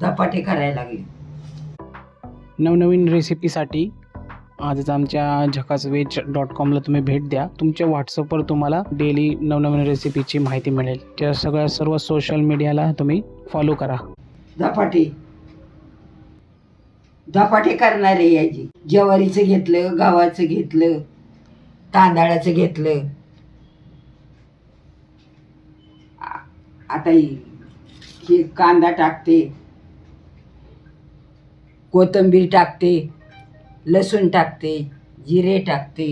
धपाटे करायला लागले. नवनवीन रेसिपीसाठी आजच आमच्या झकास वेज डॉट कॉमला तुम्ही भेट द्या. तुमच्या व्हॉट्सअपवर तुम्हाला डेली नवनवीन रेसिपीची माहिती मिळेल. त्या सगळ्या सर्व सोशल मीडियाला तुम्ही फॉलो करा. धपाटे. धपाटे करणारे यायचे. ज्वारीचं घेतलं गव्हाचं घेतलं तांदळाचं घेतलं. आता हे कांदा टाकते. कोथिंबीर टाकते लसूण टाकते जिरे टाकते.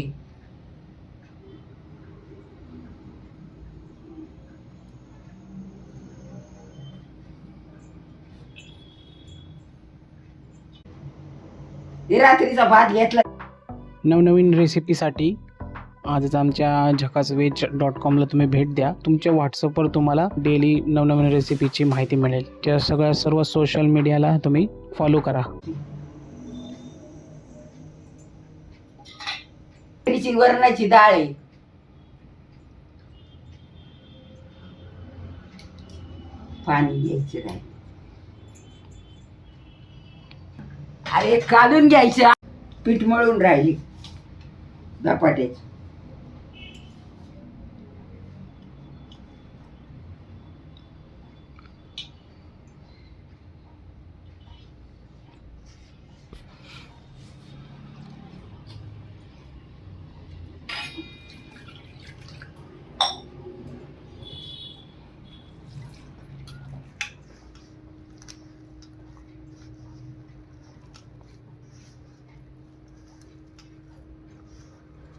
रात्रीचा भात घेतला. नवनवीन रेसिपीसाठी आजच आमच्या झकास वेज डॉट कॉमला तुम्ही भेट द्या. तुमच्या व्हॉट्सअपवर तुम्हाला डेली नवनवीन रेसिपीची माहिती मिळेल. त्या सगळ्या सर्व सोशल मीडियाला तुम्ही फॉलो करा. वरणाची डाळ आहे. पाणी घ्यायचं नाही. अरे काढून घ्यायचं. पीठ मळून राहिली. झपाट्याची.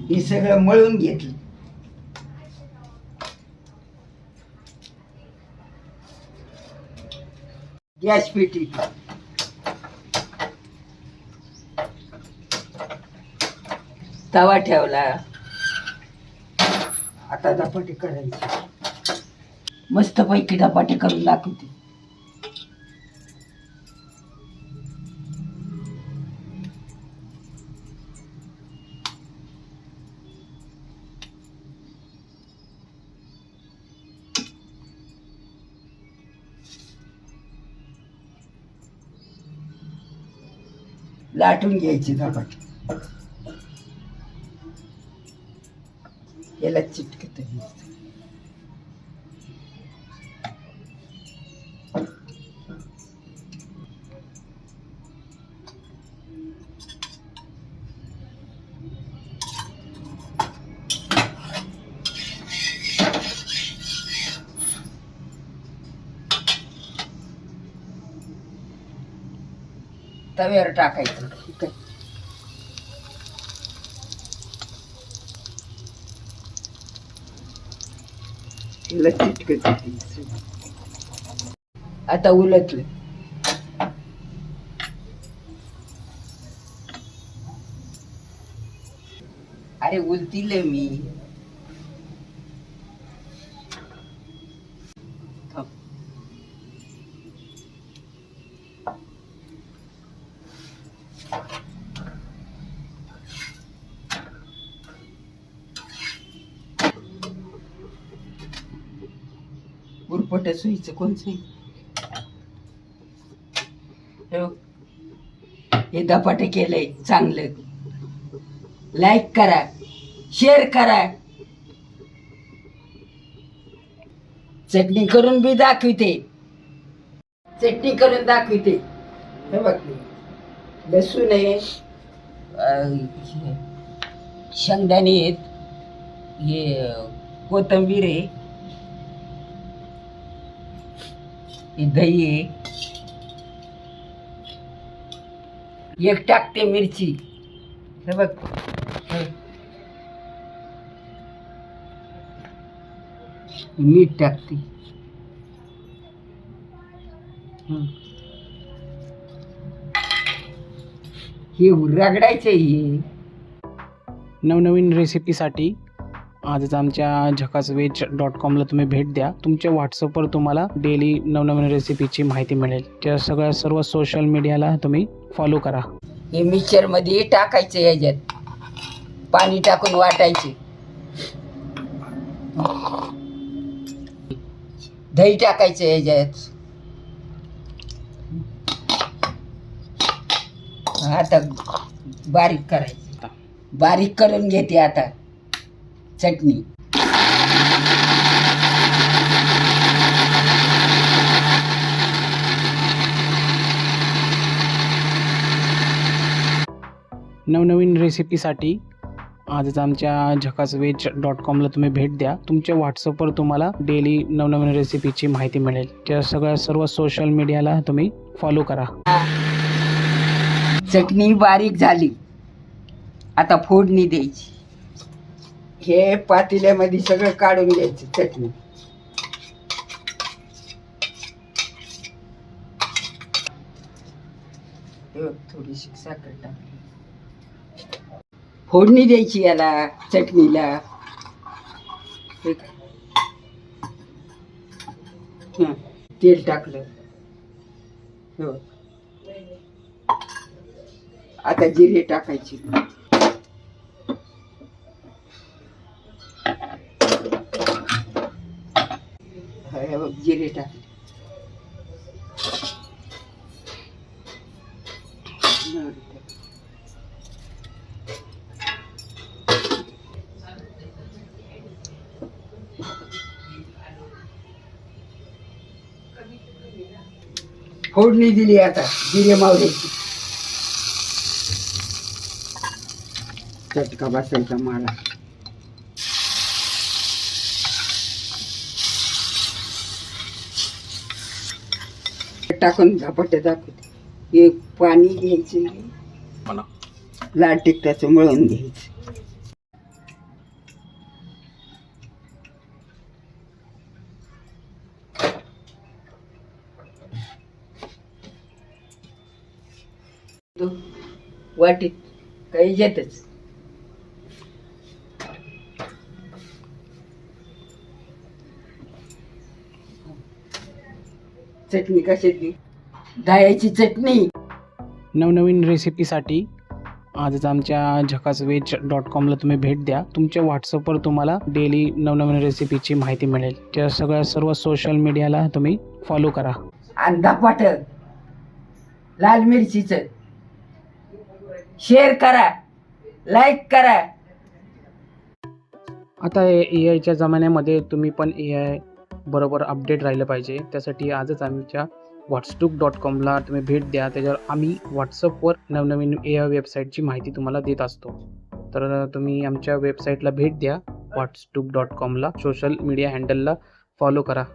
हे सगळं मळून घेतलं. गॅस पेटी. तवा ठेवला. आता धपाटे करायचे. मस्त पैकी धपाटे करून दाखवते. लाटून घ्यायची झपाट याला चिटकत तव्यावर टाकायचं. ठीक आहे. आता उलटलं. अरे उलतील मी. उरपट सुईचं कोणचं हे दपाटे धपाटे केलंय चांगलं. लाईक करा शेअर करा. चटणी करून बी दाखविते. चटणी करून दाखविते. हे बघ. लसूण आहे हे, शेंगदाणे आहेत हे कोथंबीर आहे. ही दही आहे एक टाकते मिरची. हे बघ. मीठ टाकते. हे. रगडायचे हे. नवनवीन रेसिपीसाठी आजच आमच्या झकास वेज डॉट कॉमला तुम्ही भेट द्या. तुमच्या व्हॉट्सअपवर तुम्हाला डेली नवनवीन रेसिपीची माहिती मिळेल. त्या सगळ्या सर्व सोशल मीडियाला तुम्ही फॉलो करा. हे मिक्सरमध्ये टाकायचं याच्यात. पाणी टाकून वाटायचे. दही टाकायचं याच्यात. आता बारीक करायचं. बारीक करून घेते आता. चटणी. नवनवीन रेसिपीसाठी आजच आमच्या झकास वेज डॉट कॉमला तुम्ही भेट द्या. तुमच्या व्हॉट्सअपवर तुम्हाला डेली नवनवीन रेसिपीची माहिती मिळेल. त्या सगळ्या सर्व सोशल मीडियाला तुम्ही फॉलो करा. चटणी बारीक झाली. आता फोडणी द्यायची. हे पातेल्यामध्ये सगळं काढून घ्यायचं चटणी. थोडीशी साखर टाकली. फोडणी द्यायची याला चटणीला. तेल टाकलं. हो आता जिरे टाकायची हे बघ, जिरे टाकले फोडणी दिली आता जिरे मावळ्याची चटका बसायचा मला. टाकून झपाट्या दाखवते. हे पाणी घ्यायचं लाल टिकटाचं मळून घ्यायचं. तो वाटीत काही येतच चटणी कशाची दह्याची चटणी. नवनवीन रेसिपीसाठी आजच आमच्या झकास वेज डॉट कॉमला तुम्ही भेट द्या. तुमच्या व्हॉट्सअपवर तुम्हाला डेली नवनवीन रेसिपीची माहिती मिळेल. त्या सगळ्या सर्व सोशल मीडियाला तुम्ही फॉलो करा. आणि धपाट. लाल मिरचीचं. शेअर करा. लाईक करा. आता ए आयच्या जमान्यामध्ये तुम्ही पण ए आय बरोबर अपडेट राहिलं पाहिजे. त्यासाठी आजच आमच्या व्हॉट्सटूक डॉट कॉमला तुम्ही भेट द्या. त्याच्यावर आम्ही व्हॉट्सअपवर नवनवीन ए आय वेबसाईटची माहिती तुम्हाला देत असतो. तर तुम्ही आमच्या वेबसाईटला भेट द्या. व्हॉट्सटूक डॉट कॉमला सोशल मीडिया हँडलला फॉलो करा.